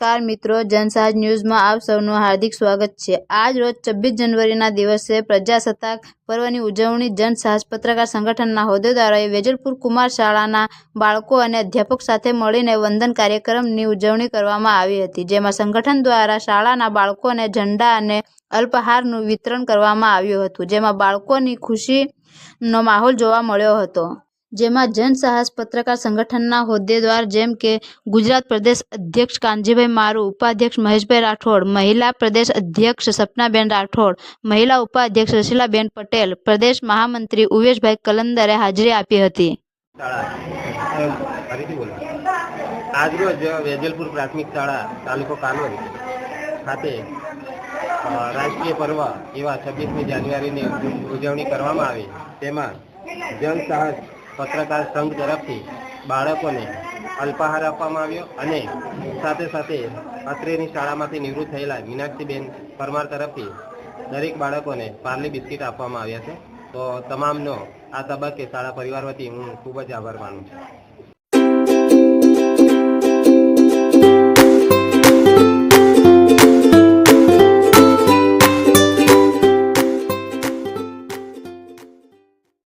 નમસ્કાર મિત્રો જનસાજ ન્યૂઝમાં આપ સૌનું હાર્દિક સ્વાગત છે. આજ રોજ છવ્વીસ જનવરીના દિવસે પ્રજાસત્તાક પર્વની ઉજવણી જનસાજ પત્રકાર સંગઠનના હોદ્દેદારોએ વેજલપુર કુમાર શાળાના બાળકો અને અધ્યાપક સાથે મળીને વંદન કાર્યક્રમની ઉજવણી કરવામાં આવી હતી, જેમાં સંગઠન દ્વારા શાળાના બાળકોને ઝંડા અને અલ્પાહારનું વિતરણ કરવામાં આવ્યું હતું, જેમાં બાળકોની ખુશીનો માહોલ જોવા મળ્યો હતો. જેમાં જન સાહસ પત્રકાર સંગઠનના હોદ્દેદાર જેમ કે ગુજરાત પ્રદેશ અધ્યક્ષ કાનજીભાઈ મારુ, ઉપાધ્યક્ષ મહેશભાઈ રાઠોડ, મહિલા પ્રદેશ અધ્યક્ષ સપનાબેન રાઠોડ, મહિલા ઉપાધ્યક્ષ રસીલાબેન પટેલ, પ્રદેશ મહામંત્રી ઉવેશભાઈ કલંદરે હાજરી આપી હતી. આજરોજ વેજલપુર પ્રાથમિક શાળા તાલુકો કાનોજ ખાતે રાષ્ટ્રીય પર્વ એવા છવ્વીસમી જાન્યુઆરીની ઉજવણી કરવામાં આવી. તેમાં જન પત્રકાર સંઘ તરફથી બાળકોને અલ્પાહાર આપવામાં આવ્યો અને સાથે સાથે અત્રેની શાળામાંથી નિવૃત્ત થયેલા મીનાક્ષીબેન પરમાર તરફથી દરેક બાળકોને પાર્લી બિસ્કિટ આપવામાં આવ્યા છે. તો તમામનો આ તબક્કે શાળા પરિવાર વતી હું ખૂબ જ આભાર માનું છું.